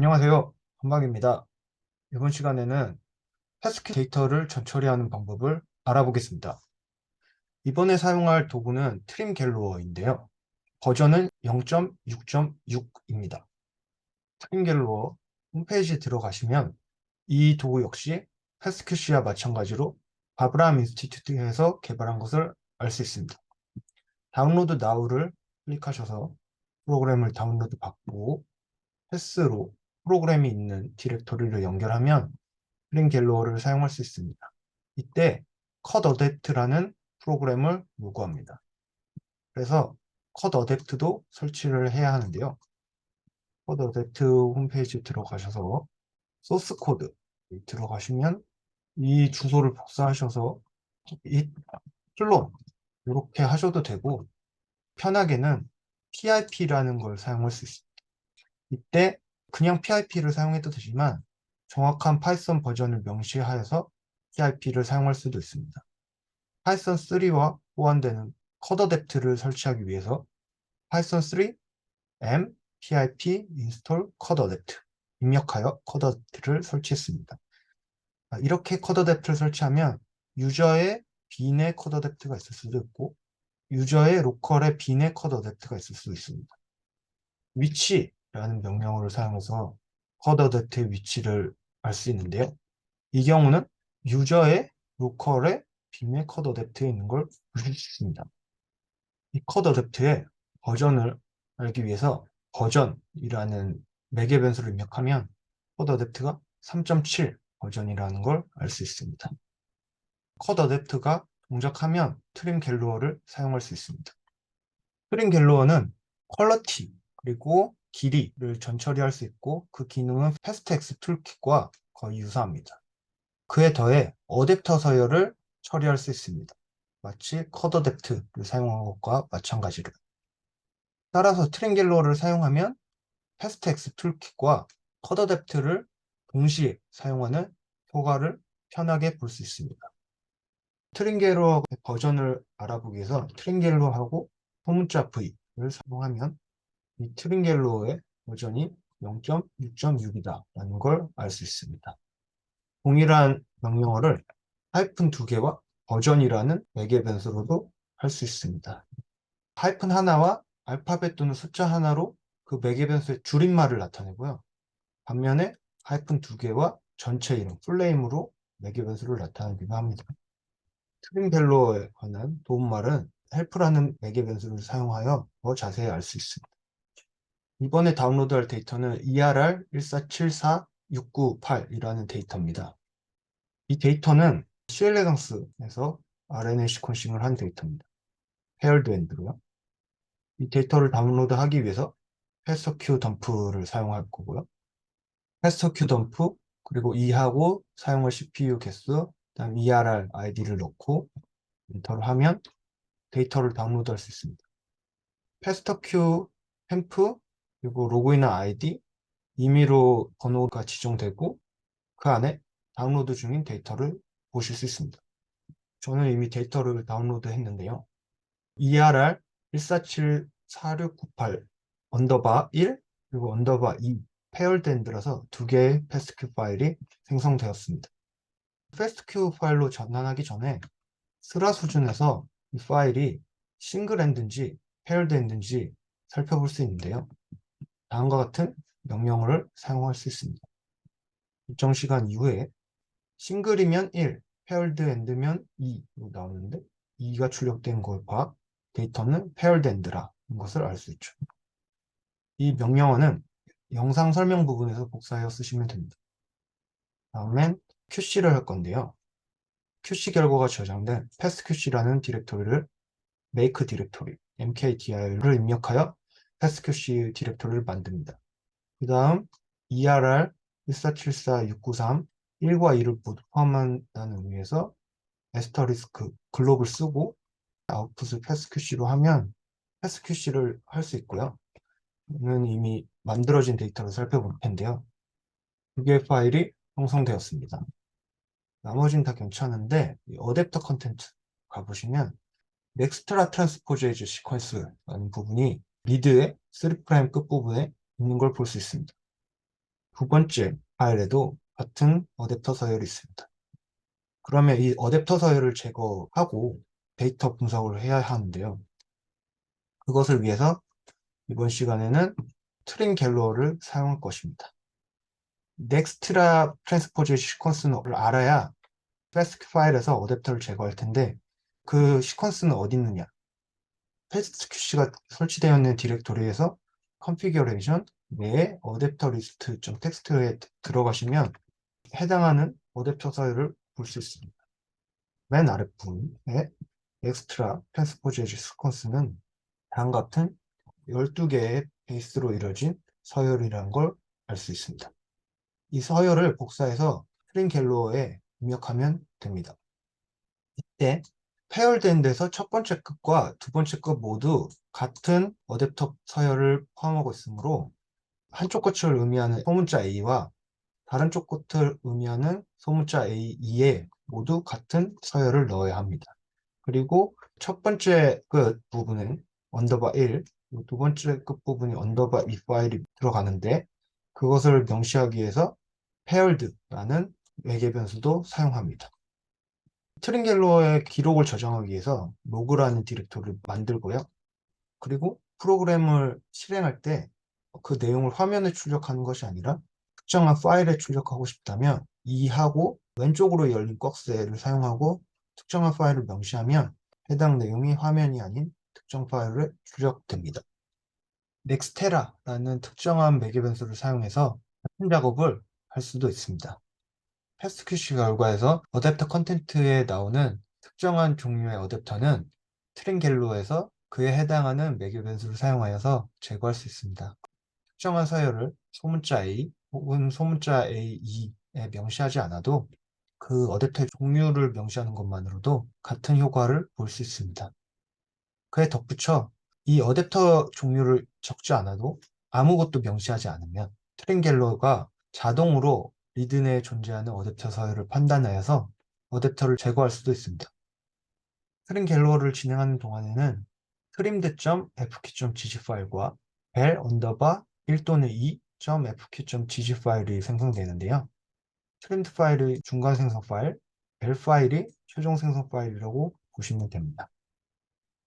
안녕하세요. 한방입니다. 이번 시간에는 패스키 데이터를 전처리하는 방법을 알아보겠습니다. 이번에 사용할 도구는 트림 갤로어인데요. 버전은 0.6.6입니다. 트림 갤로어 홈페이지에 들어가시면 이 도구 역시 패스큐시와 마찬가지로 바브람 인스티튜트에서 개발한 것을 알 수 있습니다. 다운로드 나우를 클릭하셔서 프로그램을 다운로드 받고 패스로 프로그램이 있는 디렉토리를 연결하면 트림 갤로어를 사용할 수 있습니다. 이때 컷 어댑트라는 프로그램을 요구합니다. 그래서 컷 어댑트도 설치를 해야 하는데요. 컷 어댑트 홈페이지에 들어가셔서 소스 코드 들어가시면 이 주소를 복사하셔서 이 클론 이렇게 하셔도 되고 편하게는 PIP라는 걸 사용할 수 있습니다. 이때 그냥 PIP를 사용해도 되지만 정확한 파이썬 버전을 명시하여서 PIP를 사용할 수도 있습니다. 파이썬 3와 호환되는 커더 뎁트를 설치하기 위해서 파이썬 3 m pip install 뎁트 입력하여 뎁트를 설치했습니다. 아, 이렇게 뎁트를 설치하면 유저의 빈의 뎁트가 있을 수도 있고 유저의 로컬의 빈의 뎁트가 있을 수도 있습니다. 위치 라는 명령어를 사용해서 뎁트의 위치를 알 수 있는데요. 이 경우는 유저의 로컬의 빈의 커더 뎁트에 있는 걸 보실 수 있습니다. 이 커더 뎁트의 버전을 알기 위해서 버전이라는 매개 변수를 입력하면 커더 뎁트가 3.7 버전이라는 걸 알 수 있습니다. 컷 어댑트가 동작하면 트림 갤로어를 사용할 수 있습니다. 트림 갤로어는 퀄러티 그리고 길이를 전처리할 수 있고 그 기능은 패스트엑스 툴kit과 거의 유사합니다. 그에 더해 어댑터 서열을 처리할 수 있습니다. 마치 컷 어댑트를 사용한 것과 마찬가지로 따라서 갤로어를 사용하면 패스트엑스 툴kit과 컷 어댑트를 동시에 사용하는 효과를 편하게 볼 수 있습니다. 트링게로 버전을 알아보기 위해서 트링겔로하고 소문자 V를 사용하면 이 트링겔로의 버전이 0.6.6이다 라는 걸 알 수 있습니다. 동일한 명령어를 하이픈 두 개와 버전이라는 매개 변수로도 할 수 있습니다. 하이픈 하나와 알파벳 또는 숫자 하나로 그 매개 변수의 줄임말을 나타내고요. 반면에 하이픈 두 개와 전체 이름, 풀네임으로 매개 변수를 나타내기도 합니다. 트림벨로에 관한 도움말은 헬프라는 매개 변수를 사용하여 더 자세히 알 수 있습니다. 이번에 다운로드할 데이터는 ERR 1474698이라는 데이터입니다. 이 데이터는 C엘레강스에서 RNA 시퀀싱을 한 데이터입니다. 페어드 엔드로요. 이 데이터를 다운로드하기 위해서 패스터큐 덤프를 사용할 거고요. 패스터큐 덤프 그리고 이하고 사용할 CPU 개수 다음 ERR 아이디를 넣고 엔터를 하면 데이터를 다운로드할 수 있습니다. 패스터큐 햄프 그리고 로그인 아이디 임의로 번호가 지정되고 그 안에 다운로드 중인 데이터를 보실 수 있습니다. 저는 이미 데이터를 다운로드 했는데요. ERR 1474698 언더바 1 그리고 언더바 2 페어된드라서 두 개의 패스트큐 파일이 생성되었습니다. 패스트큐 파일로 전환하기 전에 스라 수준에서 이 파일이 싱글엔드인지 페어드엔드인지 살펴볼 수 있는데요. 다음과 같은 명령어를 사용할 수 있습니다. 일정 시간 이후에 싱글이면 1, 페어드 엔드면 2로 나오는데 2가 출력된 것과 데이터는 페어드 엔드라는 것을 알 수 있죠. 이 명령어는 영상 설명 부분에서 복사하여 쓰시면 됩니다. 다음엔 QC를 할 건데요. QC 결과가 저장된 PastQC라는 디렉토리를 make 디렉토리, mkdir을 입력하여 PastQC 디렉토리를 만듭니다. 그 다음 ERR 1474693 1과 2를 모두 포함한다는 의미에서 에스터리스크 글로벌 쓰고 아웃풋을 PastQC로 하면 PastQC를 할 수 있고요. 는 이미 만들어진 데이터를 살펴볼 텐데요. 두 개의 파일이 형성되었습니다. 나머지는 다 괜찮은데 어댑터 컨텐트 가보시면 넥스트라 트랜스포제이즈 시퀀스라는 부분이 리드의 3' 끝부분에 있는 걸 볼 수 있습니다. 두 번째 파일에도 같은 어댑터 서열이 있습니다. 그러면 이 어댑터 서열을 제거하고 데이터 분석을 해야 하는데요. 그것을 위해서 이번 시간에는 트림 갤러를 사용할 것입니다. 넥스트라 트랜스포즈 시퀀스를 알아야 패스트 파일에서 어댑터를 제거할 텐데 그 시퀀스는 어디 있느냐? 패스트QC가 설치되어 있는 디렉토리에서 컨피규레이션 내에 어댑터 리스트 텍스트에 들어가시면 해당하는 어댑터 서열을 볼 수 있습니다. 맨 아랫부분에 엑스트라 트랜스포즈 시퀀스는 다음 같은 12개의 베이스로 이루어진 서열이라는 걸 알 수 있습니다. 이 서열을 복사해서 트림 갤로어에 입력하면 됩니다. 이때 페열된 데서 첫 번째 끝과 두 번째 끝 모두 같은 어댑터 서열을 포함하고 있으므로 한쪽 끝을 의미하는 소문자 A와 다른 쪽 끝을 의미하는 소문자 A2에 모두 같은 서열을 넣어야 합니다. 그리고 첫 번째 끝 부분은 언더바 1, 두 번째 끝 부분이 언더바 2 파일이 들어가는데 그것을 명시하기 위해서 paired라는 외계 변수도 사용합니다. 트링갤러의 기록을 저장하기 위해서 로그라는 디렉토리를 만들고요. 그리고 프로그램을 실행할 때 그 내용을 화면에 출력하는 것이 아니라 특정한 파일에 출력하고 싶다면 이하고 왼쪽으로 열린 꺽쇠를 사용하고 특정한 파일을 명시하면 해당 내용이 화면이 아닌 특정 파일에 출력됩니다. 넥스테라라는 특정한 매개 변수를 사용해서 같은 작업을 할 수도 있습니다. 패스트QC 결과에서 어댑터 컨텐트에 나오는 특정한 종류의 어댑터는 트링갤로에서 그에 해당하는 매개 변수를 사용하여서 제거할 수 있습니다. 특정한 서열을 소문자 A 혹은 소문자 A2에 명시하지 않아도 그 어댑터의 종류를 명시하는 것만으로도 같은 효과를 볼 수 있습니다. 그에 덧붙여 이 어댑터 종류를 적지 않아도 아무것도 명시하지 않으면 트링갤러가 자동으로 리드 내에 존재하는 어댑터 서열을 판단하여서 어댑터를 제거할 수도 있습니다. 트림 갤러를 진행하는 동안에는 trimmed.fq.gg 파일과 bell 언더바 1 또는 2.fq.gg 파일이 생성되는데요. 트림드 파일의 중간 생성 파일, bell 파일이 최종 생성 파일이라고 보시면 됩니다.